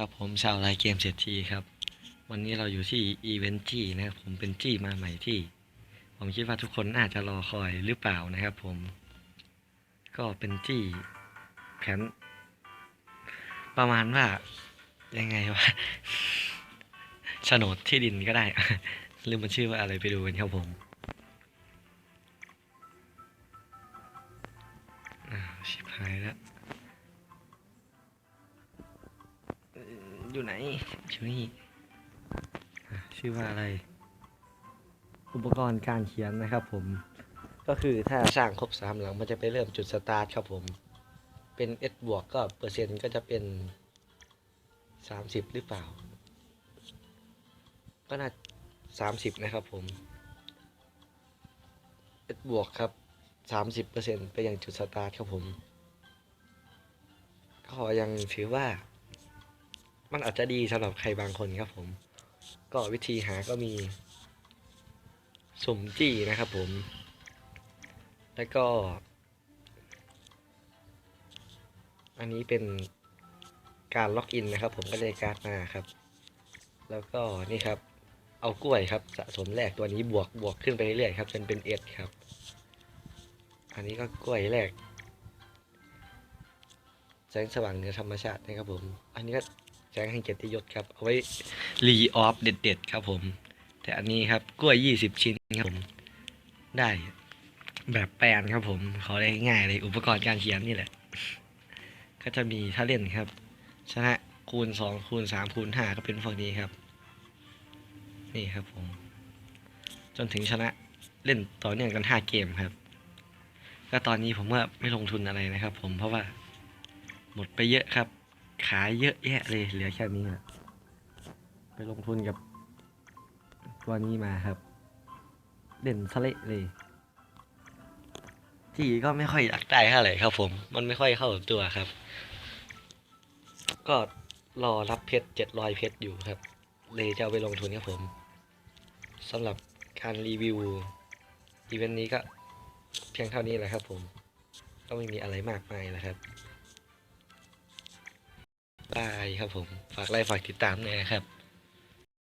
ครับผมชาวไลเกมเศรษฐีครับ วันนี้เราอยู่ที่อีเวนต์จี้นะครับผมเป็นจี้มาใหม่ที่ ผมคิดว่าทุกคนน่าจจะรอคอยหรือเปล่านะครับผม ก็เป็นจี้แผนประมาณว่ายังไงวะโฉนดที่ดินก็ได้ลืมมันชื่อว่าอะไรไปดูกันครับผมอ้าวชิบหายแล้ว อยู่ไหนอยู่นี่อะชื่อว่าอะไร อุปกรณ์การเขียนนะครับผม ก็คือถ้าสร้างครบสามหลังมันจะไปเริ่มจุดสตาร์ทครับผม เป็น s บวกก็เปอร์เซ็นต์ก็จะเป็นสามสิบหรือเปล่า ก็น่าสามสิบนะครับผม s บวกครับสามสิบเปอร์เซ็นต์ไปยังจุดสตาร์ทครับผม ก็ยังถือว่า มันอาจจะดีสำหรับใครบางคนครับผม ก็วิธีหาก็มี สุ่มจี้นะครับผม แล้วก็ อันนี้เป็นการล็อกอินนะครับ ผมก็ได้การ์ดมาครับ แล้วก็นี่ครับ เอากล้วยครับ สะสมแรกตัวนี้บวกบวกขึ้นไปเรื่อยๆครับจนเป็นเอสครับ อันนี้ก็กล้วยแรกแสงสว่างเหนือธรรมชาตินะครับผม อันนี้ก็ แสงแห่งเกียรติยศครับ เอาไว้รีออฟเด็ดๆครับผม แต่อันนี้ครับกล้วยยี่สิบชิ้นครับผมได้แบบแปลนครับผมขอได้ง่ายเลยอุปกรณ์การเขียนนี่แหละ ก็จะมีถ้าเล่นครับ ชนะคูณสองคูณสามคูณห้าก็เป็นพวกนี้ครับ นี่ครับผม จนถึงชนะเล่นต่อเนื่องกันห้าเกมครับ ก็ตอนนี้ผมว่าไม่ลงทุนอะไรนะครับผมเพราะว่าหมดไปเยอะครับ ขายเยอะแยะเลยเหลือแค่นี้แหละไปลงทุนกับตัวนี้มาครับ เด่นทะเลเลย ที่ก็ไม่ค่อยอยากได้เท่าไหร่ครับผม มันไม่ค่อยเข้าตัวครับ ก็รอรับเพชรเจ็ดรอยเพชรอยู่ครับ เลยจะเอาไปลงทุนครับผมสำหรับการรีวิวอีเวนต์นี้ก็เพียงเท่านี้แหละครับผม ก็ไม่มีอะไรมากมายแล้วครับายครับผม ฝากไลค์ฝากติดตามหน่อยนะครับ